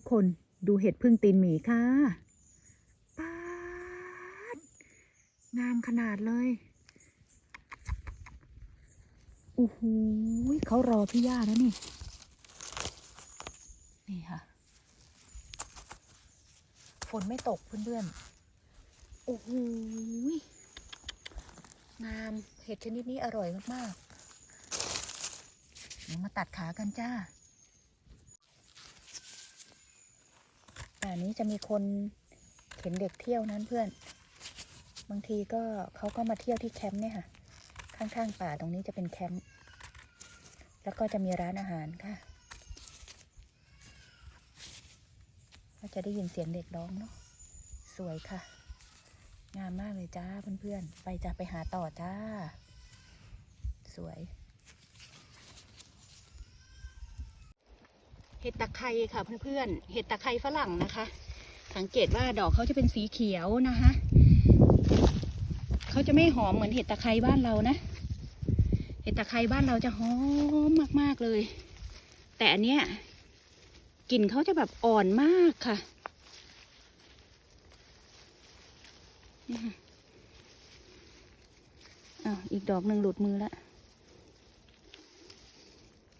ทุกคนดูเห็ดพึ่งตีนหมีค่ะปาดงามขนาดเลยโอ้โหเขารอพี่ย่าแล้วนี่ นี่ค่ะ ฝนไม่ตกเพื่อนๆ โอ้โหงามเห็ดชนิดนี้อร่อยมากๆมาตัดขากันจ้า แต่อันนี้จะมีคนเห็นเด็กเที่ยวนั้นเพื่อน บางทีก็เขาก็มาเที่ยวที่แคมป์เนี่ยค่ะ ข้างๆป่าตรงนี้จะเป็นแคมป์ แล้วก็จะมีร้านอาหารค่ะ ก็จะได้ยินเสียงเด็กร้องเนาะ สวยค่ะ งามมากเลยจ้าเพื่อนๆ ไปจ้าไปหาต่อจ้า สวย เห็ดตะไคร้ค่ะเพื่อนๆ เห็ดตะไคร้ฝรั่งนะคะ สังเกตว่าดอกเขาจะเป็นสีเขียวนะคะเขาจะไม่หอมเหมือนเห็ดตะไคร้บ้านเรานะ เห็ดตะไคร้บ้านเราจะหอมมากๆเลย แต่อันเนี้ยกลิ่นเขาจะแบบอ่อนมากค่ะนี่ค่ะอ้าวอีกดอกหนึ่งหลุดมือแล้ว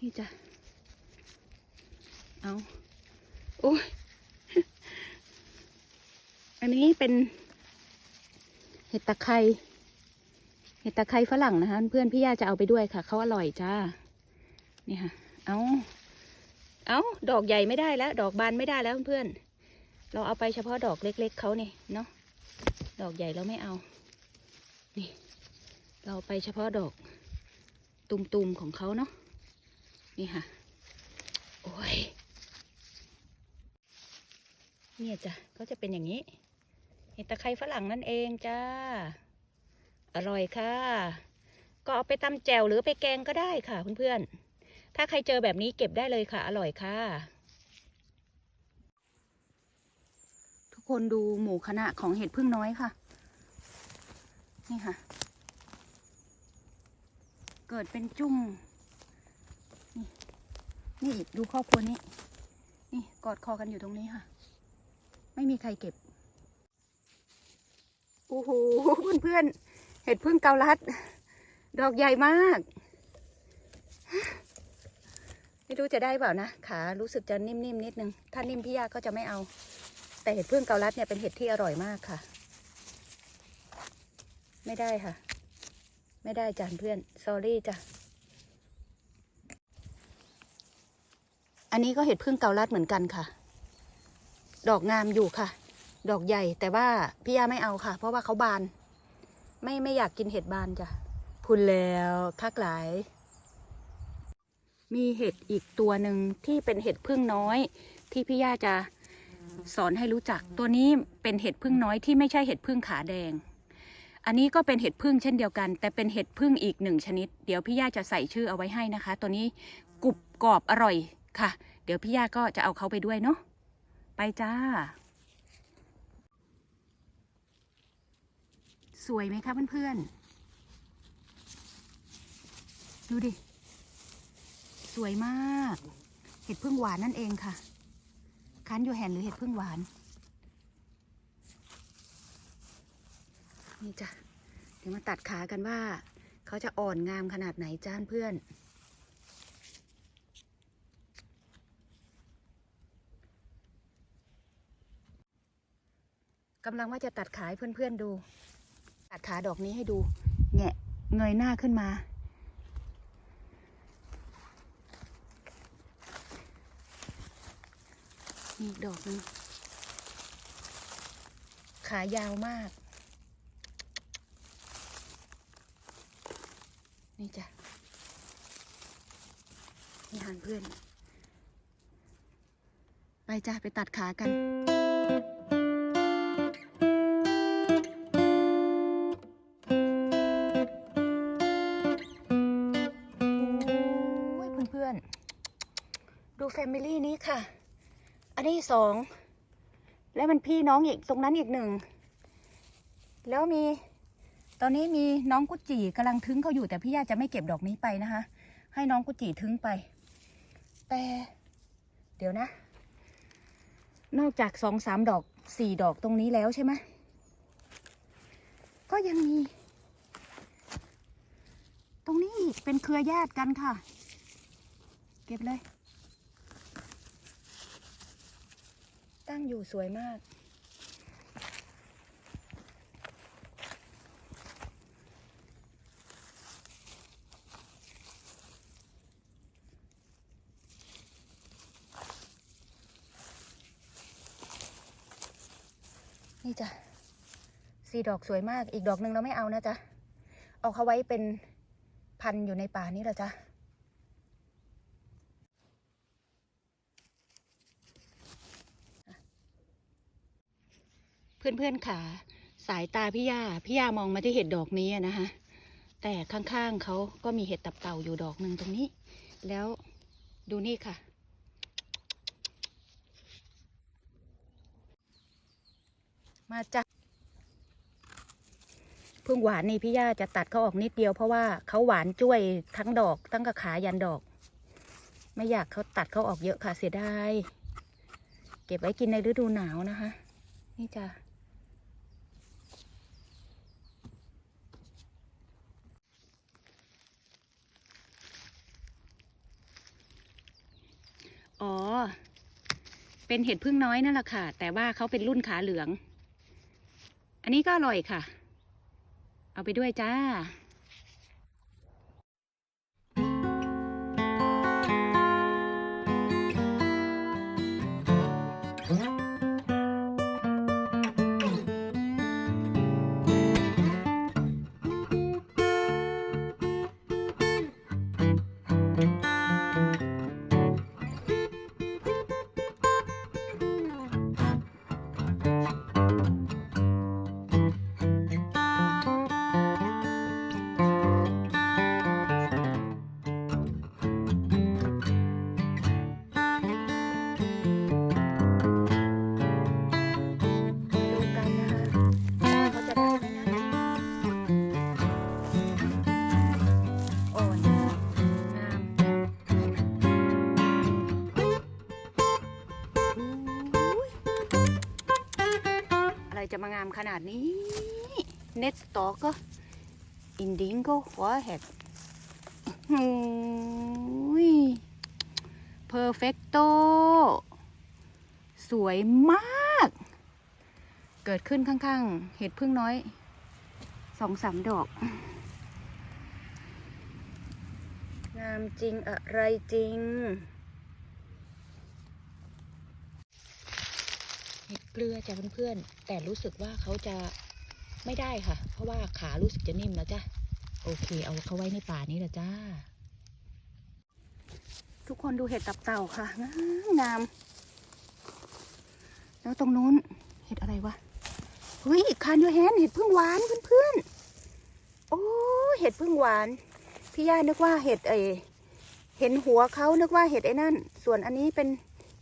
นี่จ้ะ เอาโอ้ยอันนี้เป็นเห็ดตะไคร้เห็ดตะไคร้ฝรั่งนะคะ เพื่อนพี่ย่าจะเอาไปด้วยค่ะเขาอร่อยจ้านี่ค่ะ เอาเอาดอกใหญ่ไม่ได้แล้ว ดอกบานไม่ได้แล้วเพื่อน เราเอาไปเฉพาะดอกเล็ก ๆเขาเนี่ยเนาะดอกใหญ่เราไม่เอา นี่ เราเอาไปเฉพาะดอกตุ่มๆของเขาเนาะนี่ค่ะ โอ้ย เนี่ยจ้ะก็จะเป็นอย่างนี้เห็ดตะไคร้ฝรั่งนั่นเองจ้า อร่อยค่ะ ก็เอาไปตำแจ่วหรือไปแกงก็ได้ค่ะเพื่อนๆ ถ้าใครเจอแบบนี้เก็บได้เลยค่ะ อร่อยค่ะ ทุกคนดูหมู่คณะของเห็ดพึ่งน้อยค่ะ นี่ค่ะ เกิดเป็นจุ้งนี่นี่อีกดูครอบครัวนี้ นี่กอดคอกันอยู่ตรงนี้ค่ะ ไม่มีใครเก็บโอ้โหเพื่อนๆเห็ดพึ่งเกาลัด ดอกใหญ่มาก ไม่รู้จะได้เปล่านะขารู้สึกจะนิ่มๆนิดนึง ถ้านิ่มพี่ยาก็จะไม่เอา แต่เห็ดพึ่งเกาลัดเนี่ยเป็นเห็ดที่อร่อยมากค่ะ ไม่ได้ค่ะ ไม่ได้จานเพื่อน s อรี่จ้ะอันนี้ก็เห็ดพึ่งเกาลัดเหมือนกันค่ะ ดอกงามอยู่ค่ะ ดอกใหญ่แต่ว่าพี่ยาไม่เอาค่ะ เพราะว่าเขาบาน ไม่ไม่อยากกินเห็ดบานจ้ะพูนแล้วคักหลาย มีเห็ดอีกตัวหนึ่งที่เป็นเห็ดพึ่งน้อย ที่พี่ย่าจะสอนให้รู้จัก ตัวนี้เป็นเห็ดพึ่งน้อยที่ไม่ใช่เห็ดพึ่งขาแดง อันนี้ก็เป็นเห็ดพึ่งเช่นเดียวกัน แต่เป็นเห็ดพึ่งอีกหนึ่งชนิด เดี๋ยวพี่ย่าจะใส่ชื่อเอาไว้ให้นะคะ ตัวนี้กรุบกรอบอร่อยค่ะ เดี๋ยวพี่ย่าก็จะเอาเขาไปด้วยเนาะ ไปจ้า สวยไหมคะเพื่อนๆ ดูดิ สวยมาก เห็ดพึ่งหวานนั่นเองค่ะ คั้นอยู่แหนหรือเห็ดพึ่งหวาน นี่จ้ะ เดี๋ยวมาตัดขากันว่า เขาจะอ่อนงามขนาดไหนจ้านเพื่อน กำลังว่าจะตัดขายเพื่อนๆดู ตัดขาดอกนี้ให้ดูแงะเงยหน้าขึ้นมา นี่ดอกนึงขายาวมาก นี่จ้ะนี่หันเพื่อน ไปจ้ะไปตัดขากัน มิลี่นี้ค่ะ อันนี้สอง แล้วมันพี่น้องอีกตรงนั้นอีกหนึ่ง แล้วมี ตอนนี้มีน้องกุจิกำลังทึ้งเขาอยู่แต่พี่ย่าจะไม่เก็บดอกนี้ไปนะคะ ให้น้องกุจิทึ้งไป แต่ เดี๋ยวนะ นอกจากสองสามดอกสี่ดอกตรงนี้แล้วใช่ไหมก็ยังมี ตรงนี้อีกเป็นเครือญาติกันค่ะ เก็บเลย ตั้งอยู่สวยมาก นี่จ้ะสี่ดอกสวยมาก อีกดอกหนึ่งเราไม่เอานะจ๊ะ เอาเขาไว้เป็นพันอยู่ในป่านี้แหละจ้ะ เพื่อนๆค่ะสายตาพี่ย่าพี่ย่ามองมาที่เห็ดดอกนี้นะคะแต่ข้างๆเขาก็มีเห็ดตับเต่าอยู่ดอกหนึ่งตรงนี้ แล้วดูนี่ค่ะ มาจ้ะพึ่งหวานนี่พี่ย่าจะตัดเขาออกนิดเดียวเพราะว่าเขาหวานจ้วยทั้งดอกทั้งกระขายันดอก ไม่อยากเขาตัดเขาออกเยอะค่ะเสียดายเก็บไว้กินในฤดูหนาวนะคะ นี่จ้ะ อ๋อ เป็นเห็ดพึ่งน้อยนั่นแหละค่ะ แต่ว่าเขาเป็นรุ่นขาเหลือง อันนี้ก็อร่อยค่ะ เอาไปด้วยจ้าางามขนาดนี้เน็ตสตอก็อินดิงก็หัวแหกเพอร์เฟกโตสวยมาก เกิดขึ้นข้างๆ เห็ดพึ่งน้อย สองสามดอก งามจริงอะไรจริง เกลือจ้ะเพื่อนๆ แต่รู้สึกว่าเขาจะไม่ได้ค่ะ เพราะว่าขารู้สึกจะนิ่มแล้วจ้ะ โอเค เอาเขาไว้ในป่านี้แหละจ้า ทุกคนดูเห็ดตับเต่าค่ะ งามงาม แล้วตรงนู้นเห็ดอะไรวะ เฮ้ยคานยูแฮนเห็ดพึ่งหวานเพื่อนๆ โอ้เห็ดพึ่งหวาน พี่ย่านึกว่าเห็ดเอเห็นหัวเขานึกว่าเห็ดไอ้นั่น ส่วนอันนี้เป็น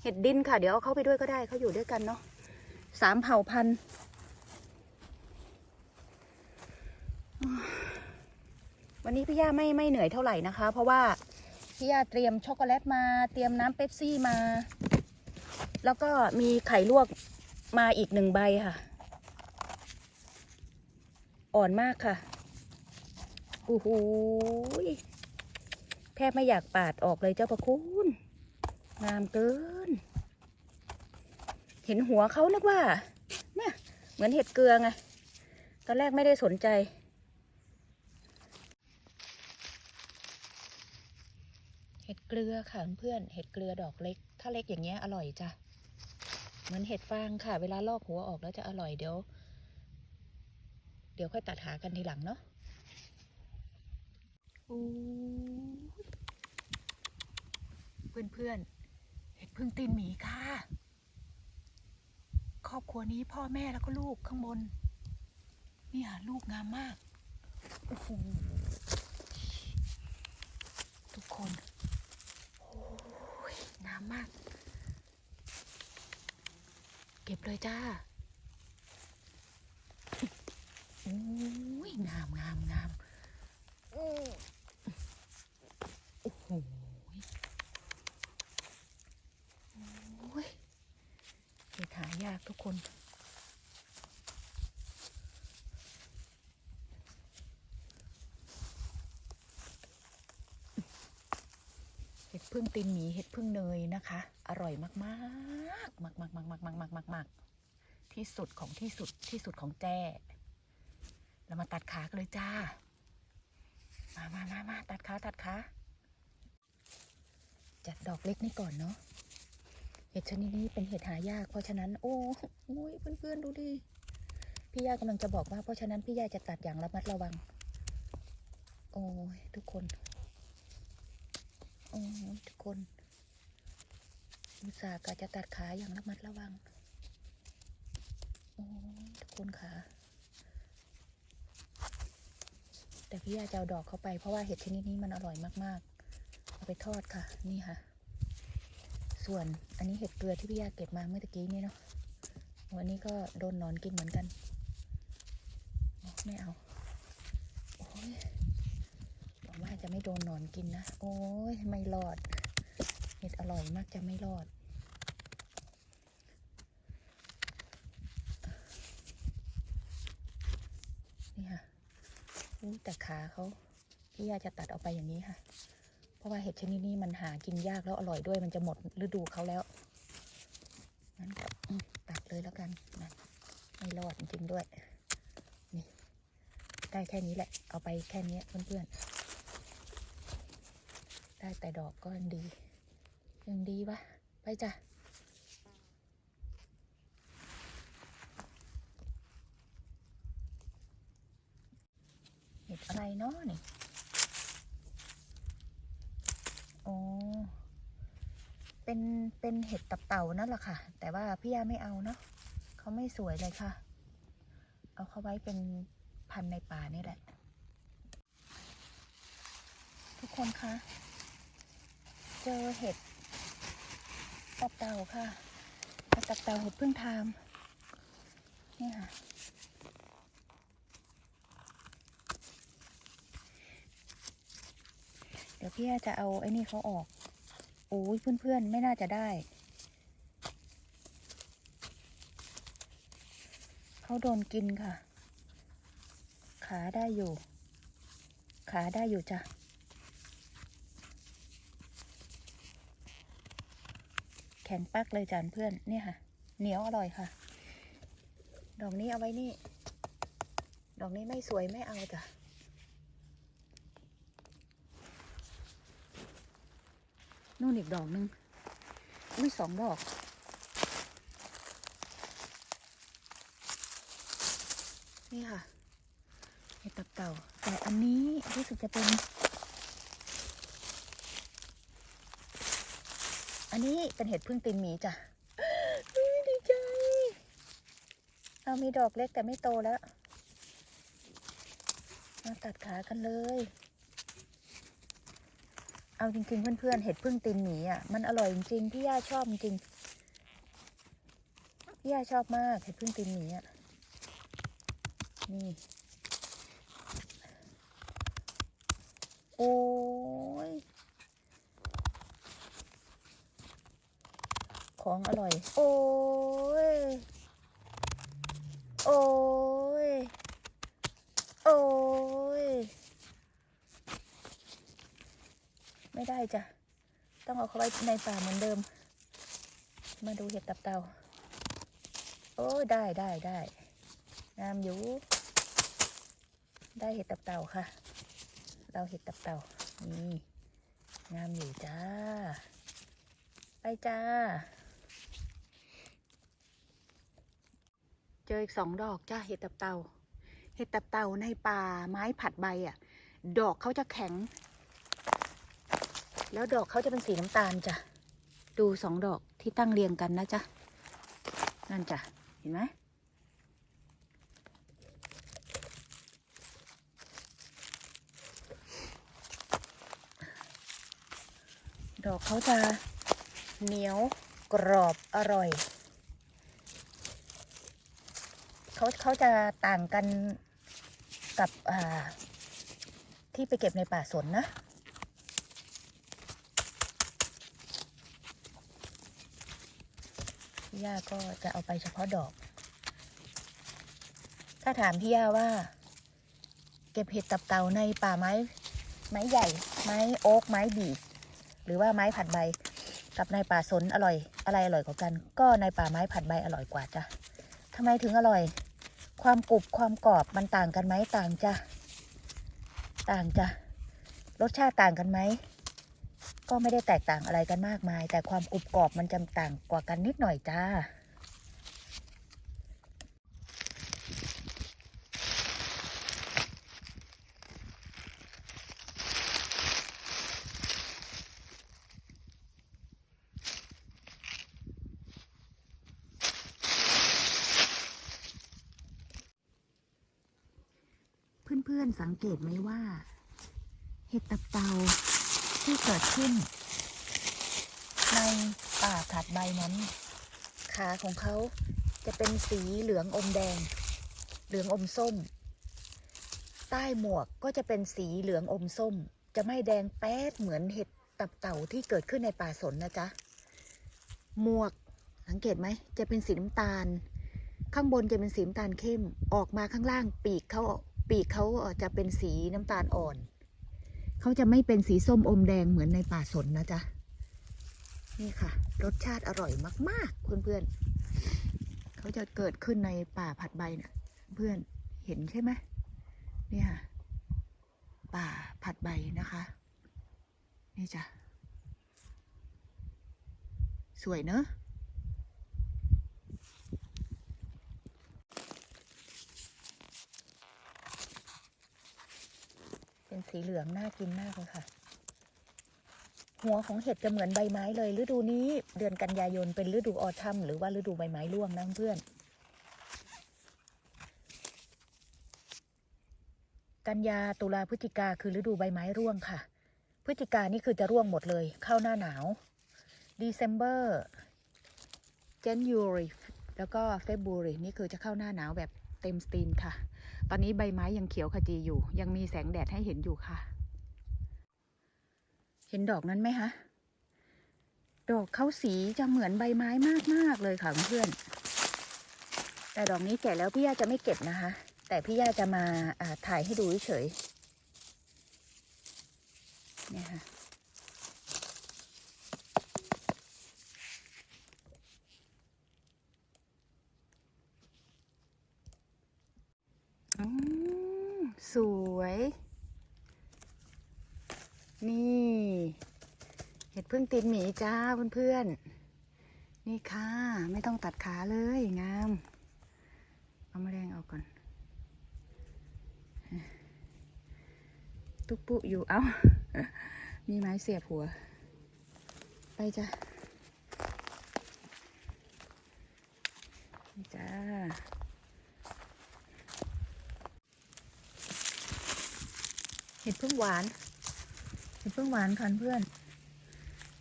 เห็ดดินค่ะ เดี๋ยวเอาเขาไปด้วยก็ได้เขาอยู่ด้วยกันเนาะ สามเผ่าพันธุ์วันนี้พี่ย่าไม่ไม่เหนื่อยเท่าไหร่นะคะ เพราะว่าพี่ย่าเตรียมช็อกโกแลตมาเตรียมน้ำเป๊ปซี่มา แล้วก็มีไข่ลวกมาอีกหนึ่งใบค่ะ อ่อนมากค่ะโอ้โหแทบไม่อยากปาดออกเลยเจ้าประคุณ งามเกิน เห็นหัวเขานึกว่าเนี่ยเหมือนเห็ดเกลือไง ตอนแรกไม่ได้สนใจ เห็ดเกลือค่ะเพื่อนเห็ดเกลือดอกเล็ก ถ้าเล็กอย่างเงี้ยอร่อยจ้ะเหมือนเห็ดฟางค่ะ เวลาลอกหัวออกแล้วจะอร่อยเดี๋ยว เดี๋ยวค่อยตัดหากันทีหลังเนาะเพื่อนเพื่อนๆเห็ดพึ่งตีนหมีค่ะ ครอบครัวนี้พ่อแม่แล้วก็ลูกข้างบน นี่หาลูกงามมาก โอ้โห ทุกคนโอ้ยงามมาก เก็บเลยจ้าโอ้ยงามงามงามโอ้โหโอ้ยเห็ดหายาก ทุกคน เห็ดพึ่งตีนหมีเห็ดพึ่งเนยนะคะ อร่อยมากๆมากมากมากมากมากมากมากมากมากที่สุดของที่สุดที่สุดของแจ้เรามาตัดขากันเลยจ้า มามามามาตัดขาตัดขาจัดดอกเล็กนี่ก่อนเนาะ เห็ดชนิดนี้เป็นเห็ดหายาก เพราะฉะนั้น โอ้ยเพื่อนๆดูดิพี่ย่ากำลังจะบอกว่าเพราะฉะนั้นพี่ย่าจะตัดอย่างระมัดระวัง โอ้ยทุกคน โอ้ยทุกคนอุตส่าห์กะจะตัดขาอย่างระมัดระวัง โอ้ยทุกคนค่ะแต่พี่ยาจะเอาดอกเข้าไปเพราะว่าเห็ดชนิดนี้มันอร่อยมากๆ เอาไปทอดค่ะ นี่ค่ะ ส่วนอันนี้เห็ดเกลือที่พี่ยาเก็บมาเมื่อตะกี้นี่เนาะวันนี้ก็โดนนอนกินเหมือนกันไม่เอาโอ้ยหวังว่าจะไม่โดนนอนกินนะ โอ้ยไม่รอด เห็ดอร่อยมากจะไม่รอด นี่ค่ะแต่ขาเขาพี่ยาจะตัดออกไปอย่างนี้ค่ะ เพราะว่าเห็ดชนิดนี้มันหากินยากแล้วอร่อยด้วย มันจะหมดฤดูเขาแล้วงั้นก็ตัดเลยแล้วกันนะไม่รอดจริงด้วย นี่ ได้แค่นี้แหละ เอาไปแค่นี้เพื่อนๆ ได้แต่ดอกก็ยังดี ยังดีวะไปจ้ะเห็ดอะไรเนาะนี่อ๋อ เป็นเป็นเห็ดตับเต่านั่นแหละค่ะ แต่ว่าพี่ยาไม่เอาเนาะเขาไม่สวยเลยค่ะ เอาเขาไว้เป็นพันในป่านี่แหละ ทุกคนคะเจอเห็ดตับเต่าค่ะตับเต่าเห็ดพึ่งทามนี่ค่ะเดี๋ยวพี่จะเอาไอ้นี่เขาออก โอ้ยเพื่อนๆ ไม่น่าจะได้ เขาโดนกินค่ะ ขาได้อยู่ ขาได้อยู่จ้ะแข็งปักเลยจานเพื่อนเนี่ยค่ะ เหนียวอร่อยค่ะ ดอกนี้เอาไว้นี่ ดอกนี้ไม่สวยไม่เอาจ้ะ นู่นอีกดอกหนึ่งอุ้ยสองดอก นี่ค่ะเห็ดตับเต่า แต่อันนี้รู้สึกจะเป็น อันนี้เป็นเห็ดพึ่งตีนหมีจ้ะอุ๊ยดีใจ เอามีดอกเล็กแต่ไม่โตแล้ว มาตัดขากันเลย เอาจริง ๆ เพื่อนๆเห็ดพึ่งตีนหมีอะมันอร่อยจริงๆพี่ย่าชอบจริงๆพี่ย่าชอบมากเห็ดพึ่งตีนหมีอะนี่โอ้ยของอร่อย โอ้ย โอ้ย โอ้ย ได้จ้ะ ต้องเอาเขาไว้ในป่าเหมือนเดิม มาดูเห็ดตับเต่าโอ้ได้ได้ได้งามอยู่ ได้เห็ดตับเต่าค่ะ เราเห็ดตับเต่านี่งามอยู่จ้า ไปจ้า เจออีกสองดอกจ้าเห็ดตับเต่า เห็ดตับเต่าในป่าไม้ผัดใบอะ ดอกเขาจะแข็ง แล้วดอกเขาจะเป็นสีน้ำตาลจ้ะ ดูสองดอกที่ตั้งเรียงกันนะจ๊ะ นั่นจ้ะ เห็นไหมดอกเขาจะเหนียวกรอบอร่อยเขาเขาจะต่างกันกับอ่าที่ไปเก็บในป่าสนนะ พี่ย่าก็จะเอาไปเฉพาะดอก ถ้าถามพี่ย่าว่า เก็บเห็ดตับเต่าในป่าไม้ ไม้ใหญ่ ไม้โอ๊กไม้บีบหรือว่าไม้ผัดใบ กับในป่าสนอร่อย อะไรอร่อยกว่ากัน ก็ในป่าไม้ผัดใบอร่อยกว่าจ้ะทำไมถึงอร่อย ความกรุบความกรอบมันต่างกันไหมต่างจ้ะต่างจ้ะรสชาติต่างกันไหม ก็ไม่ได้แตกต่างอะไรกันมากมาย แต่ความกรุบกรอบมันจะต่างกว่ากันนิดหน่อยจ้า เพื่อนๆสังเกตไหมว่า เห็ดตับเตา ที่เกิดขึ้น ในป่าถัดใบนั้น ขาของเขาจะเป็นสีเหลืองอมแดง เหลืองอมส้ม ใต้หมวกก็จะเป็นสีเหลืองอมส้ม จะไม่แดงแป๊ดเหมือนเห็ดตับเต่าที่เกิดขึ้นในป่าสนนะจ๊ะ หมวกสังเกตไหม จะเป็นสีน้ำตาล ข้างบนจะเป็นสีน้ำตาลเข้ม ออกมาข้างล่างปีกเขาปีกเขาจะเป็นสีน้ำตาลอ่อน เขาจะไม่เป็นสีส้มอมแดงเหมือนในป่าสนนะจ๊ะ นี่ค่ะ รสชาติอร่อยมากๆ เพื่อนๆเขาจะเกิดขึ้นในป่าผัดใบน่ะ เพื่อนเห็นใช่ไหมนี่ค่ะ ป่าผัดใบนะคะ นี่จ้ะ สวยเนอะ เป็นสีเหลืองน่ากินมากเลยค่ะ หัวของเห็ดจะเหมือนใบไม้เลย ฤดูนี้เดือนกันยายนเป็นฤดูออทัมหรือว่าฤดูใบไม้ร่วงนะเพื่อน กันยาตุลาพฤศจิกาคือฤดูใบไม้ร่วงค่ะ พฤศจิกานี่คือจะร่วงหมดเลย เข้าหน้าหนาว December January แล้วก็ February นี่คือจะเข้าหน้าหนาวแบบเต็มสตรีมค่ะ ตอนนี้ใบไม้ยังเขียวขจีอยู่ ยังมีแสงแดดให้เห็นอยู่ค่ะ เห็นดอกนั้นไหมคะ ดอกเขาสีจะเหมือนใบไม้มากๆเลยค่ะเพื่อน แต่ดอกนี้แก่แล้วพี่ย่าจะไม่เก็บนะคะ แต่พี่ย่าจะมาาถ่ายให้ดูเฉยเนี่ยค่ะ สวย นี่ เห็ดพึ่งตีนหมีจ้าเพื่อนๆ นี่ค่ะ ไม่ต้องตัดขาเลยงาม เอามาแรงเอาก่อน ตุ๊กปุอยู่เอามีไม้เสียบหัว ไปจ้ะนี่จ้า เห็ดพึ่งหวาน เห็ดพึ่งหวานค่ะเพื่อน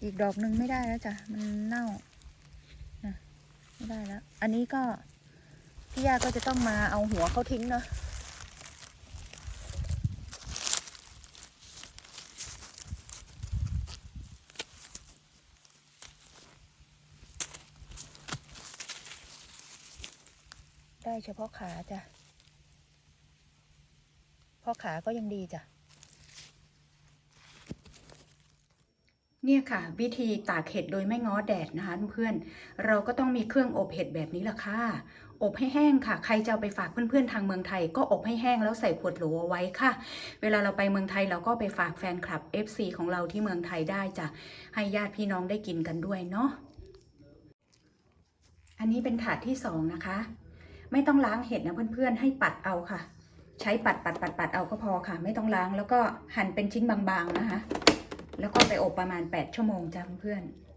อีกดอกหนึ่งไม่ได้แล้วจ้ะ มันเน่านะไม่ได้แล้ว อันนี้ก็พี่ยาก็จะต้องมาเอาหัวเขาทิ้งเนาะได้เฉพาะขาจ้ะ เพราะขาก็ยังดีจ้ะ เนี่ยค่ะ วิธีตากเห็ดโดยไม่ง้อแดดนะคะเพื่อนๆเราก็ต้องมีเครื่องอบเห็ดแบบนี้แหละค่ะ อบให้แห้งค่ะ ใครจะไปฝากเพื่อนๆทางเมืองไทย ก็อบให้แห้งแล้วใส่ขวดโหลเอาไว้ค่ะ เวลาเราไปเมืองไทยเราก็ไปฝากแฟนคลับ FC ของเราที่เมืองไทยได้จ้ะให้ญาติพี่น้องได้กินกันด้วยเนาะอันนี้เป็นถาดที่สองนะคะ ไม่ต้องล้างเห็ดนะเพื่อนๆ ให้ปัดเอาค่ะ ใช้ปัดปัดปัดปัดเอาก็พอค่ะ ไม่ต้องล้างแล้วก็หั่นเป็นชิ้นบางๆนะคะ แล้วก็ไปอบประมาณ 8 ชั่วโมงจ้าเพื่อนๆ